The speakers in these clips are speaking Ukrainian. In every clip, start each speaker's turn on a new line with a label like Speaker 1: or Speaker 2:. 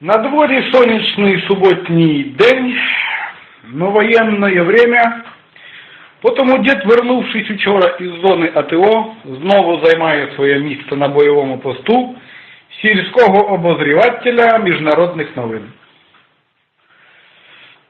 Speaker 1: На дворі сонячний суботній день, но воєнне время. Потому дід, вернувшись учора із зони АТО, знову займає своє місце на бойовому посту сільського обозрівателя міжнародних новин.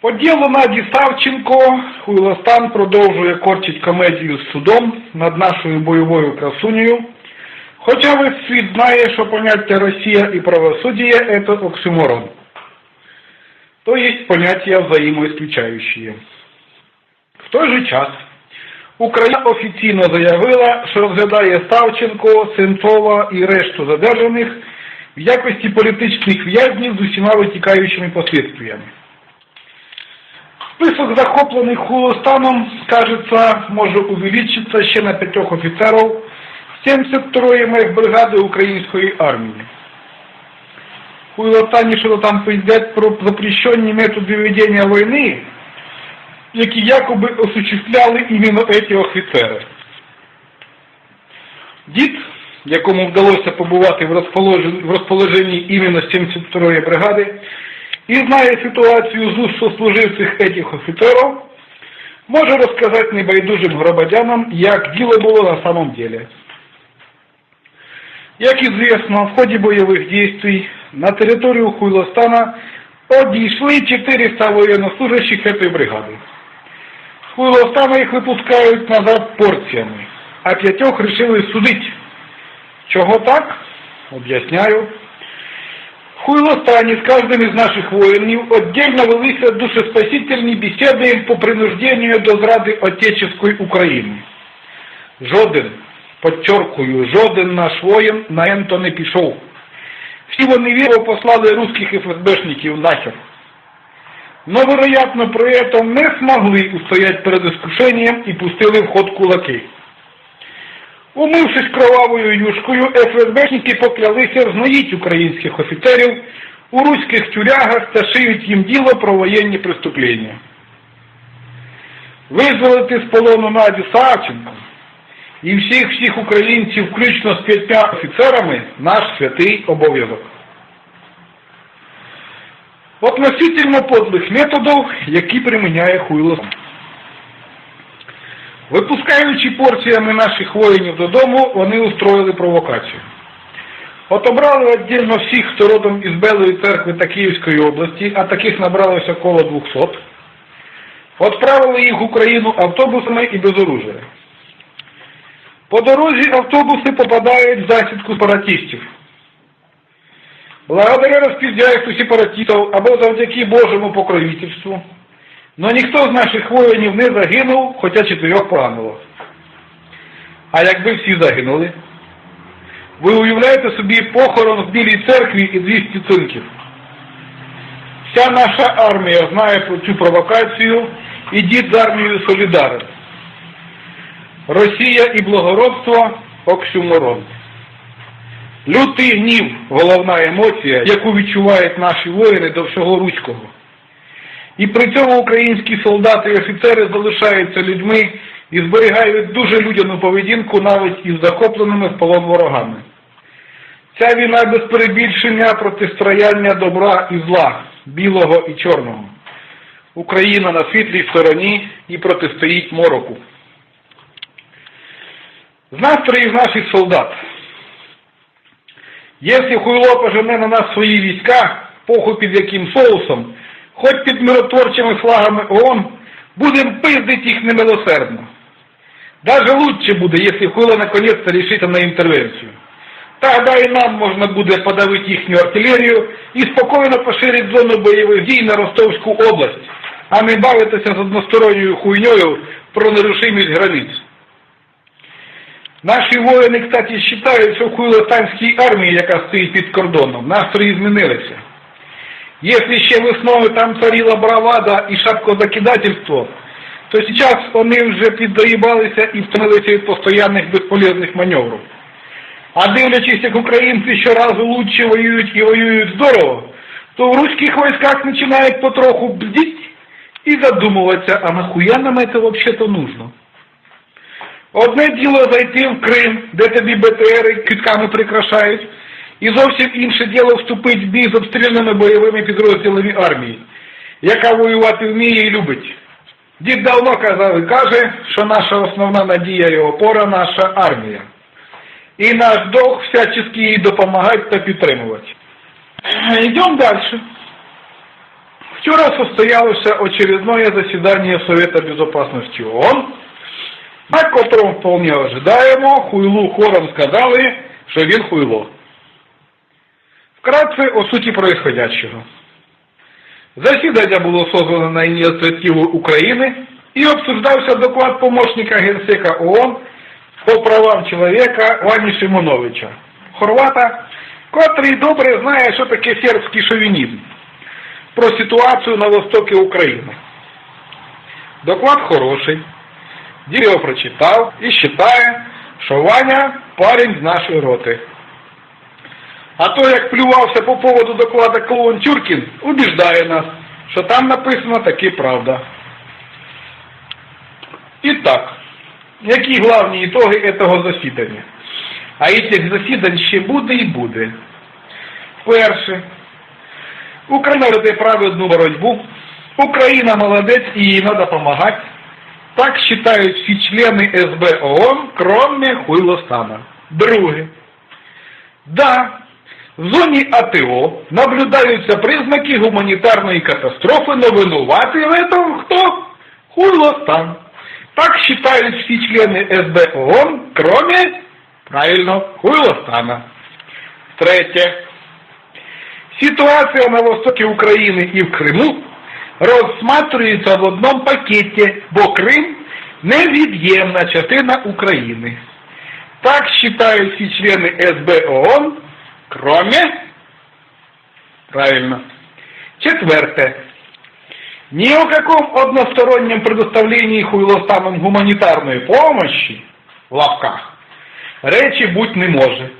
Speaker 1: По ділу Наді Савченко Хуйлостан продовжує корчить комедію з судом над нашою бойовою красунею, хоча весь світ знає, що поняття Росія і правосуддя – это оксюморон. То есть поняття взаимоисключающие. В той же час Україна офіційно заявила, що розглядає Ставченко, Сенцова і решту задержаних в якості політичних в'язнів з усіма витікаючими послідствиями. Список захоплених хулостаном, кажется, може увеличиться ще на п'ятьох офіцерів 72-ї мехбригади української армії. Хуйлостані, що там пиздять про запрещені методи ведення війни, які якоби осуществляли іменно эти офіцери. Дід, якому вдалося побувати в розположенні, іменно 72-ї бригади, і знає ситуацію з уст сослуживців этих офіцерів, може розказати небайдужим громадянам, як діло було на самом деле. Як известно, в ході бойових дій на територію Хуйлостана одійшли 400 воєннослужащих этой бригади. З Хуйлостана їх випускають назад порціями, а п'ятьох решили судити. Чого так? Об'ясняю. В Хуйлостані з кожним із наших воїнів отдельно велися душеспасительні бесіди по принужденню до зради Отечеської України. Жоден, подчеркую, жоден наш воїн на ЕНТО не пішов. Всі вони віро послали русских ФСБшників нахер. Но, вероятно, при этом не смогли устоять перед искушением и пустили в ход кулаки. Умившись кровавою юшкою, ФСБшники поклялися зноїть українських офіцерів у руських тюрягах та шиють їм діло про воєнні преступлення. Визволити з полону Наді Савченко і всіх-всіх українців, включно з п'ятьма офіцерами, наш святий обов'язок. Относительно подлих методів, які приміняє Хуйло. Випускаючи порціями наших воїнів додому, вони устроїли провокацію. Отобрали віддільно всіх, хто родом із Белої церкви та Київської області, а таких набралося коло 200, відправили їх в Україну автобусами і без оружия. По дорозі автобуси попадають в засідку сепаратистів. Благодаря розпіздяйству сепаратистів або завдяки Божому покровительству, но ніхто з наших воїнів не загинув, хоча чотирьох поранило. А якби всі загинули? Ви уявляєте собі похорон в Білій церкві і 200 цинків. Вся наша армія знає про цю провокацію і дід з армією солідарен. Росія і благородство оксюморон. Лютий гнів – головна емоція, яку відчувають наші воїни до всього руського. І при цьому українські солдати і офіцери залишаються людьми і зберігають дуже людяну поведінку навіть із захопленими в полон ворогами. Ця війна без перебільшення протистояння добра і зла, білого і чорного. Україна на світлій стороні і протистоїть мороку. З настроїв наших солдат. Якщо хуйло пожене на нас свої війська, похуй під яким соусом, хоч під миротворчими флагами ООН, будем пиздить їх немилосердно. Даже лучше буде, якщо хуйло наконец-то решится на інтервенцію. Тогда і нам можна буде подавити їхню артилерію і спокійно поширити зону бойових дій на Ростовську область, а не бавитися з односторонньою хуйньою про нерушимість границь. Наші воїни, кстати, вважають, що в Хуйлостанській армії, яка стоїть під кордоном, настрої змінилися. Якщо ще весною там царила бравада і шапкозакидательство, то зараз вони вже піддоїбалися і втомилися від постоянних безполезних маневрів. А дивлячись, як українці щоразу лучше воюють і воюють здорово, то в руських військах починають потроху бдіть і задумуватися, а нахуя нам це взагалі-то нужно? Одне діло зайти в Крим, де тобі БТРи квітками прикрашають, І зовсім інше діло вступить в бій з обстріляними бойовими підрозділами армії, яка воювати вміє і любить. Дід давно казав і каже, що наша основна надія і опора наша армія. І наш долг всячески їй допомагати та підтримувати. Йдемо далі. Вчора состоялось очередное заседание Совета Безопасности ООН, на котором вполне ожидаемо хуйлу хором сказали, що він хуйло. Вкратце о суті происходящего. Засідання було созвано на ініціативу України і обсуждався доклад помощника Генсека ООН по правам чоловіка Вані Шимоновича, хорвата, котрий добре знає, що таке сербський шовінізм, про ситуацію на востокі України. Доклад хороший, дід його прочитав і вважає, що Ваня парень з нашої роти. А то, як плювався по поводу доклада клоун Тюркін, убіждає нас, що там написано таки правда. Итак, які главні ітоги этого засідання? А этих засідань ще буде і буде. Перше. Україна веде праведну боротьбу. Україна молодець і їй треба допомагати. Так вважають всі члени СБ ООН, кроме Хуйлостана. Друге. Да, в зоні АТО наблюдаються признаки гуманітарної катастрофи, но винуватий в этом хто? Хуйлостан. Так считают все члены СБ ООН, кроме, правильно, Хуйлостана. Третє. Ситуація на востокі України і в Криму розсматривається в одному пакеті, бо Крим невід'ємна частина України. Так считают все члены СБ ООН, кроме, правильно, четверте. Ни о каком одностороннем предоставлении хуйлостанам гуманитарной помощи, в лапках, речи быть не может.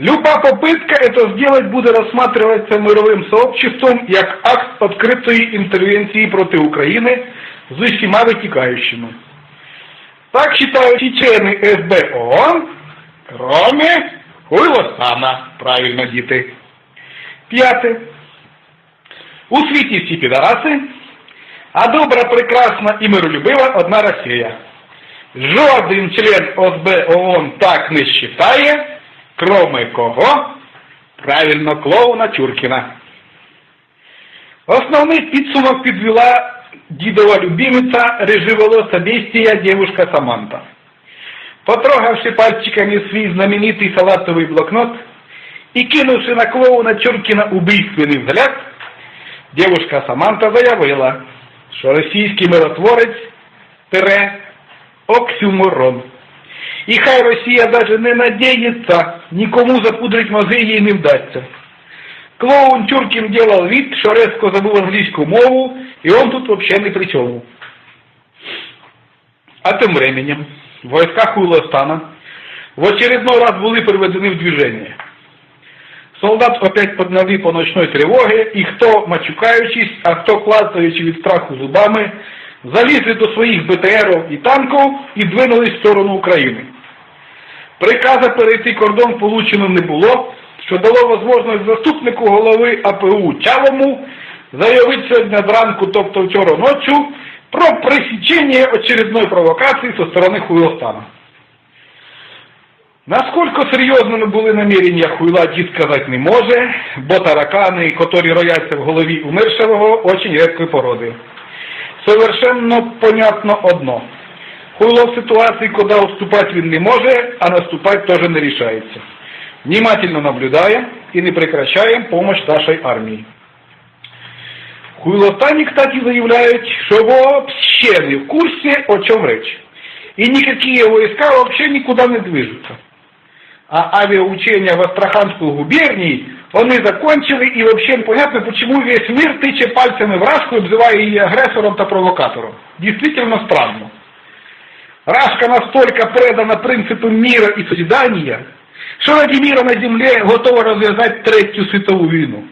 Speaker 1: Люба попытка это сделать будет рассматриваться мировым сообществом как акт открытой интервенции против Украины с усіма вытекающими. Так считают все члены СБ ООН, кроме Хуйлостана, правильно, діти. П'яте. У світі всі підараси, а добра, прекрасна і миролюбива одна Росія. Жоден член ОСБ ООН так не считає, кроме кого? Правильно, клоуна Чуркіна. Основний підсумок підвела дідова любимиця реживолоса бестия девушка Саманта. Потрогавши пальчиками свій знаменитий салатовий блокнот і кинувши на клоуна Чуркіна убийственний взгляд, девушка Саманта заявила, що російський миротворець тире оксюморон. І хай Росія даже не надіється, нікому запудрить мозги їй не вдасться. Клоун Тюркін делал вид, що резко забув англійську мову, і он тут вообще ни при чому. А тем временем войска Хуйлостана в очередной раз були приведені в движение. Солдат опять подняли по ночной тревоге, і хто, мачукаючись, а хто клацаючи від страху зубами, залізли до своїх БТРів і танків і двинулись в сторону України. Приказа перейти кордон получено не було, що дало можливість заступнику голови АПУ Чалому заявити сьогодні зранку, тобто вчора ночі, про пресечение очередной провокации со стороны Хуйлостана. Насколько серйозними були намірення Хуйла дід сказати не може, бо таракани, котрі рояться в голові умершого, очень рідкої породи. Совершенно понятно одно. Хуйло в ситуації, куди вступати він не може, а наступати теж не рішається. Внимательно наблюдаем и не прекращаем помощь нашей армии. Хуйлостані, кстати, заявляют, что вообще не в курсе, о чем речь. И никакие войска вообще никуда не движутся. А авиаучения в Астраханской губернии они закончили, и вообще непонятно, почему весь мир тыче пальцами в Рашку, обзывая ее агрессором та провокатором. Действительно странно. Рашка настолько предана принципу мира и созидания, что ради мира на земле готова развязать Третью световую войну.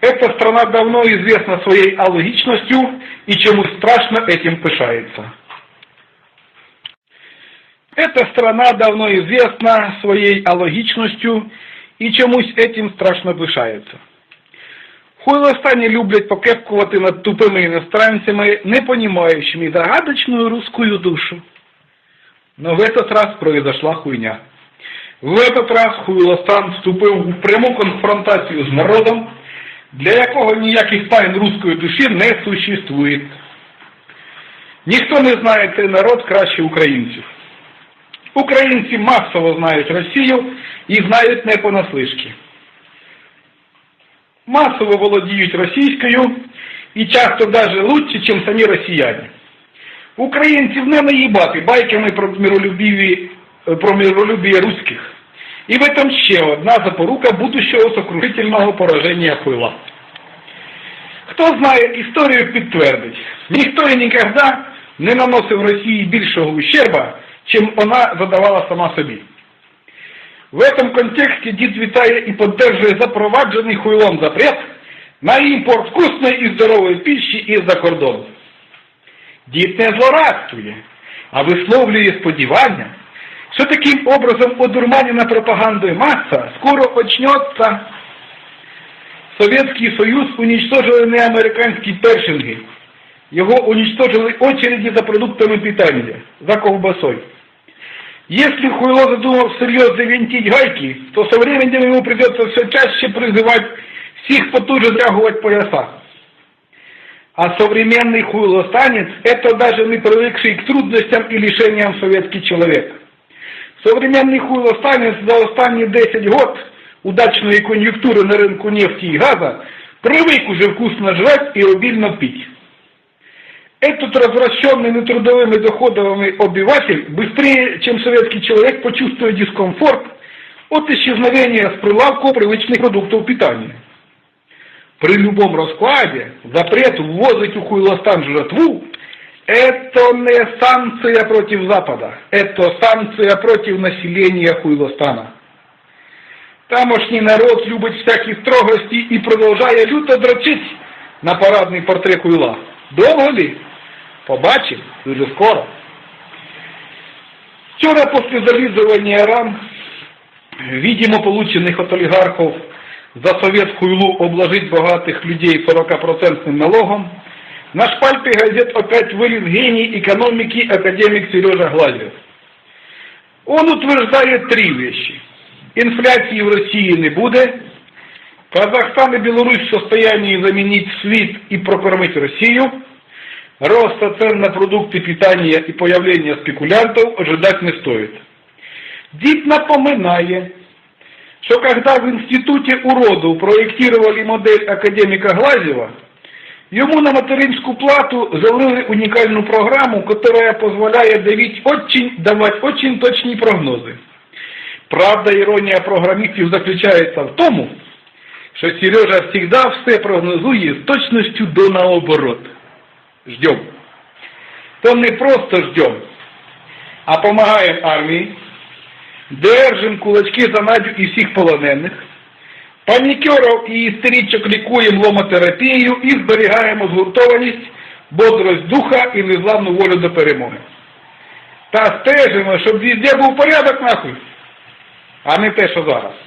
Speaker 1: Эта страна давно известна своей алогичностью и чему страшно этим пышается. Эта страна давно известна своей алогічністю і чомусь этим страшно пишається. В Хуйлостані люблять покепкувати над тупими іностранцями, не понимающими загадочную русскую душу. Но в этот раз произошла хуйня. В этот раз Хуйлостан вступив у пряму конфронтацію з народом, для якого ніяких тайн руської душі не существує. Ніхто не знає цей народ краще українців. Українці масово знають Росію і знають не понаслишки. Масово володіють російською і часто даже лучше, ніж самі росіяни. Українців не наїбати байками про миролюбіві, про миролюбие русських. І в этом ще одна запорука будущого сокрушительного пораження хуйла. Хто знає історію, підтвердить. Ніхто і ніколи не наносив Росії більшого ущерба, чим вона задавала сама собі. В этом контексте дід вітає і поддержує запроваджений хуйлом запрет на імпорт вкусної і здорової пищі із-за кордону. Дід не злорадствує, а висловлює сподівання, що таким образом одурманена пропагандою масса скоро очнется. Советский Союз уничтожили не американські першинги. Його уничтожили очереди за продуктами питания, за ковбасой. Если Хуйло задумал всерьез завинтить гайки, то со временем ему придется все чаще призывать всех потуже затягивать пояса. А современный хуйлостанец – это даже не привыкший к трудностям и лишениям советский человек. Современный хуйлостанец за останні 10 год удачної кон'юнктури на ринку нефти и газа привык уже вкусно жрать и обильно пить. Этот развращенный нетрудовыми доходами обыватель быстрее, чем советский человек, почувствует дискомфорт от исчезновения с прилавку привычных продуктов питания. При любом раскладе запрет ввозить у хуйлостан жратву – это не санкция против Запада, это санкция против населения хуйлостана. Тамошній народ любить всякі строгості і продовжує люто дрочить на парадний портрет хуйла. Довго ли? Побачим дуже скоро. Вчера после зализывания ран, видимо, полученных от олигархов за советскую лу обложить богатых людей 40% налогом, на шпальте газет опять вылез гений экономики академик Сережа Глазев. Он утверждает три вещи. Инфляции в России не будет, Казахстан и Беларусь в состоянии заменить світ и прокормить Россию, роста цен на продукты питания и появления спекулянтов ожидать не стоит. Дид напоминает, что когда в Институте уродов проектировали модель академика Глазева, ему на материнскую плату залили уникальную программу, которая позволяет давить очень, давать очень точные прогнозы. Правда, ирония программистов заключается в том, что Сережа всегда все прогнозует с точностью до наоборот. Ждем. То не просто ждем, а помогаем армии, держим кулачки за Надю і всіх полонених, панікерів і істеричок лікуємо ломотерапією і зберігаємо згуртованість, бодрость духа і незламну волю до перемоги. Та стежимо, щоб везде був порядок нахуй, а не те, що зараз.